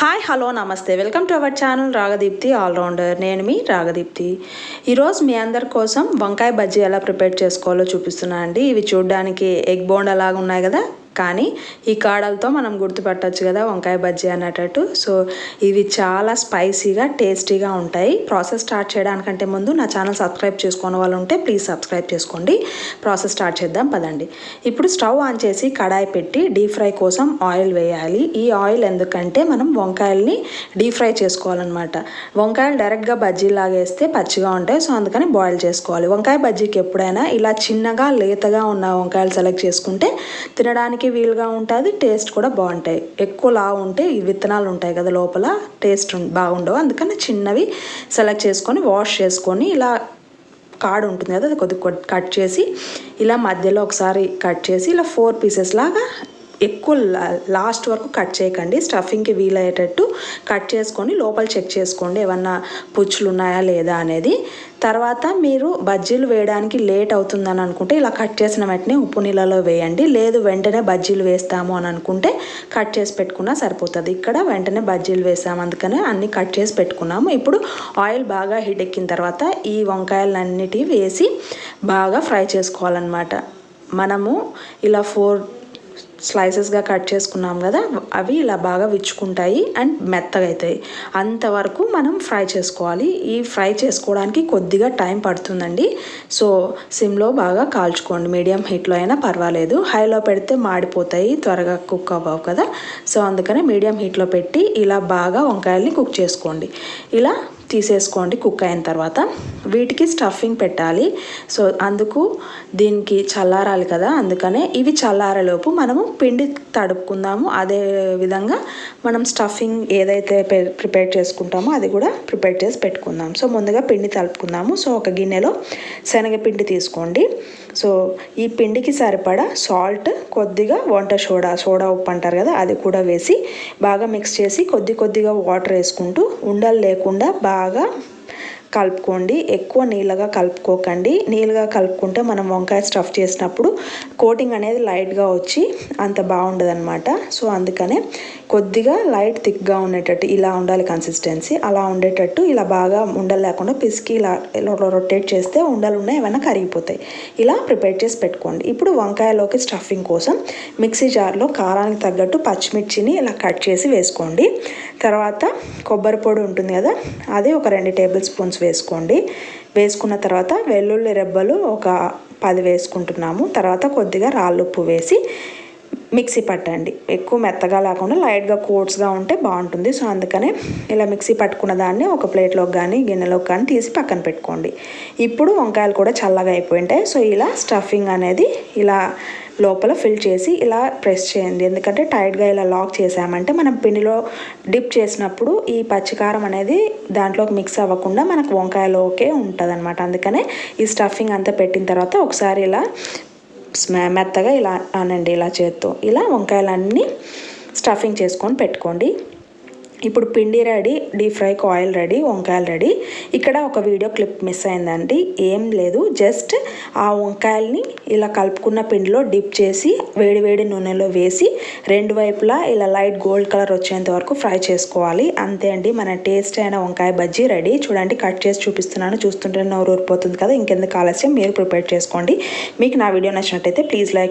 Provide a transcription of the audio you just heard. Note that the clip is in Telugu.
హాయ్ హలో నమస్తే welcome to our channel Ragadeepthi allrounder నేను మీ రాగదీప్తి ఈరోజు మీ అందరి కోసం వంకాయ బజ్జీ ఎలా ప్రిపేర్ చేసుకోవాలో చూపిస్తున్నాను అండి ఇవి చూడడానికి ఎగ్ బోండా లాగా ఉన్నాయి కదా? కానీ ఈ కాడలతో మనం గుర్తుపట్టచ్చు కదా వంకాయ బజ్జీ అనేటట్టు సో ఇవి చాలా స్పైసీగా టేస్టీగా ఉంటాయి. ప్రాసెస్ స్టార్ట్ చేయడానికంటే ముందు నా ఛానల్ సబ్స్క్రైబ్ చేసుకున్న వాళ్ళు ఉంటే ప్లీజ్ సబ్స్క్రైబ్ చేసుకోండి. ప్రాసెస్ స్టార్ట్ చేద్దాం పదండి. ఇప్పుడు స్టవ్ ఆన్ చేసి కడాయి పెట్టి డీప్ ఫ్రై కోసం ఆయిల్ వేయాలి. ఈ ఆయిల్ ఎందుకంటే మనం వంకాయల్ని డీప్ ఫ్రై చేసుకోవాలన్నమాట. వంకాయలు డైరెక్ట్గా బజ్జీలాగా వేస్తే పచ్చిగా ఉంటాయి. సో అందుకని బాయిల్ చేసుకోవాలి. వంకాయ బజ్జీకి ఎప్పుడైనా ఇలా చిన్నగా లేతగా ఉన్న వంకాయలు సెలెక్ట్ చేసుకుంటే తినడానికి వీలుగా ఉంటుంది టేస్ట్ కూడా బాగుంటాయి. ఎక్కువ లావు ఉంటే ఈ విత్తనాలు ఉంటాయి కదా లోపల టేస్ట్ బాగుండవు. అందుకని చిన్నవి సెలెక్ట్ చేసుకొని వాష్ చేసుకొని ఇలా కాడు ఉంటుంది కదా అది కొద్దిగా కట్ చేసి ఇలా మధ్యలో ఒకసారి కట్ చేసి ఇలా ఫోర్ పీసెస్ లాగా ఎక్కువ లాస్ట్ వరకు కట్ చేయకండి. స్టఫింగ్కి వీలయ్యేటట్టు కట్ చేసుకొని లోపల చెక్ చేసుకోండి ఏమన్నా పుచ్చులు ఉన్నాయా లేదా అనేది. తర్వాత మీరు బజ్జీలు వేయడానికి లేట్ అవుతుందని అనుకుంటే ఇలా కట్ చేసిన వెంటనే ఉప్పు నీళ్ళలో వేయండి. లేదు వెంటనే బజ్జీలు వేస్తాము అని అనుకుంటే కట్ చేసి పెట్టుకున్నా సరిపోతుంది. ఇక్కడ వెంటనే బజ్జీలు వేసాము అందుకనే అన్నీ కట్ చేసి పెట్టుకున్నాము. ఇప్పుడు ఆయిల్ బాగా హీట్ ఎక్కిన తర్వాత ఈ వంకాయలన్నిటి వేసి బాగా ఫ్రై చేసుకోవాలన్నమాట. మనము ఇలా ఫోర్ స్లైసెస్గా కట్ చేసుకున్నాం కదా అవి ఇలా బాగా విచ్చుకుంటాయి అండ్ మెత్తగా అవుతాయి. అంతవరకు మనం ఫ్రై చేసుకోవాలి. ఈ ఫ్రై చేసుకోవడానికి కొద్దిగా టైం పడుతుందండి. సో సిమ్లో బాగా కాల్చుకోండి. మీడియం హీట్లో అయినా పర్వాలేదు. హైలో పెడితే మాడిపోతాయి. త్వరగా కుక్ అవ్వవు కదా. సో అందుకని మీడియం హీట్లో పెట్టి ఇలా బాగా వంకాయల్ని కుక్ చేసుకోండి. ఇలా తీసేసుకోండి కుక్ అయిన తర్వాత. వీటికి స్టఫింగ్ పెట్టాలి. సో అందుకు దీనికి చల్లారాలి కదా. అందుకనే ఇవి చల్లారలోపు మనము పిండి తడుపుకుందాము. అదే విధంగా మనం స్టఫింగ్ ఏదైతే ప్రిపేర్ చేసుకుంటామో అది కూడా ప్రిపేర్ చేసి పెట్టుకుందాం. సో ముందుగా పిండి తలుపుకుందాము. సో ఒక గిన్నెలో శనగపిండి తీసుకోండి. సో ఈ పిండికి సరిపడా సాల్ట్ కొద్దిగా వంట సోడా సోడా ఉప్పు అంటారు కదా అది కూడా వేసి బాగా మిక్స్ చేసి కొద్ది కొద్దిగా వాటర్ వేసుకుంటూ ఉండలు లేకుండా బాగా బాగా కలుపుకోండి. ఎక్కువ నీళ్ళగా కలుపుకోకండి. నీళ్ళగా కలుపుకుంటే మనం వంకాయ స్టఫ్ చేసినప్పుడు కోటింగ్ అనేది లైట్గా వచ్చి అంత బాగుండదు అనమాట సో అందుకనే కొద్దిగా లైట్ థిక్గా ఉండేటట్టు ఇలా ఉండాలి కన్సిస్టెన్సీ అలా ఉండేటట్టు ఇలా బాగా ఉండలు లేకుండా పిసికి ఇలా రొటేట్ చేస్తే ఉండలు ఉన్నాయి ఏమైనా కరిగిపోతాయి. ఇలా ప్రిపేర్ చేసి పెట్టుకోండి. ఇప్పుడు వంకాయలోకి స్టఫింగ్ కోసం మిక్సీ జార్లో కారానికి తగ్గట్టు పచ్చిమిర్చిని ఇలా కట్ చేసి వేసుకోండి. తర్వాత కొబ్బరి పొడి ఉంటుంది కదా అది ఒక రెండు టేబుల్ స్పూన్స్ వేసుకోండి. వేసుకున్న తర్వాత వెల్లుల్లి రెబ్బలు ఒక పది వేసుకుంటున్నాము. తర్వాత కొద్దిగా రాళ్ళుప్పు వేసి మిక్సీ పట్టండి ఎక్కువ మెత్తగా లేకుండా లైట్గా కోట్స్గా ఉంటే బాగుంటుంది. సో అందుకనే ఇలా మిక్సీ పట్టుకున్న దాన్ని ఒక ప్లేట్లోకి కానీ గిన్నెలోకి కానీ తీసి పక్కన పెట్టుకోండి. ఇప్పుడు వంకాయలు కూడా చల్లగా అయిపోయింటాయి. సో ఇలా స్టఫింగ్ అనేది ఇలా లోపల ఫిల్ చేసి ఇలా ప్రెస్ చేయండి. ఎందుకంటే టైట్గా ఇలా లాక్ చేసామంటే మనం పిండిలో డిప్ చేసినప్పుడు ఈ పచ్చికారం అనేది దాంట్లోకి మిక్స్ అవ్వకుండా మనకు వంకాయలోకే ఉంటుంది అనమాట అందుకనే ఈ స్టఫింగ్ అంతా పెట్టిన తర్వాత ఒకసారి ఇలా మెత్తగా ఇలా అనండి ఇలా చేత్తో. ఇలా వంకాయలన్నీ స్టఫింగ్ చేసుకొని పెట్టుకోండి. ఇప్పుడు పిండి రెడీ డీప్ ఫ్రైకి ఆయిల్ రెడీ వంకాయలు రెడీ. ఇక్కడ ఒక వీడియో క్లిప్ మిస్ అయిందండి. ఏం లేదు జస్ట్ ఆ వంకాయల్ని ఇలా కలుపుకున్న పిండిలో డిప్ చేసి వేడి వేడి నూనెలో వేసి రెండు వైపులా ఇలా లైట్ గోల్డ్ కలర్ వచ్చేంత వరకు ఫ్రై చేసుకోవాలి. అంతే అండి మన టేస్ట్ అయిన వంకాయ బజ్జీ రెడీ. చూడండి కట్ చేసి చూపిస్తున్నాను. చూస్తుంటే నోరు ఊరిపోతుంది కదా ఇంకెందుకు ఆలస్యం? మీరు ప్రిపేర్ చేసుకోండి. మీకు నా వీడియో నచ్చినట్టయితే ప్లీజ్ లైక్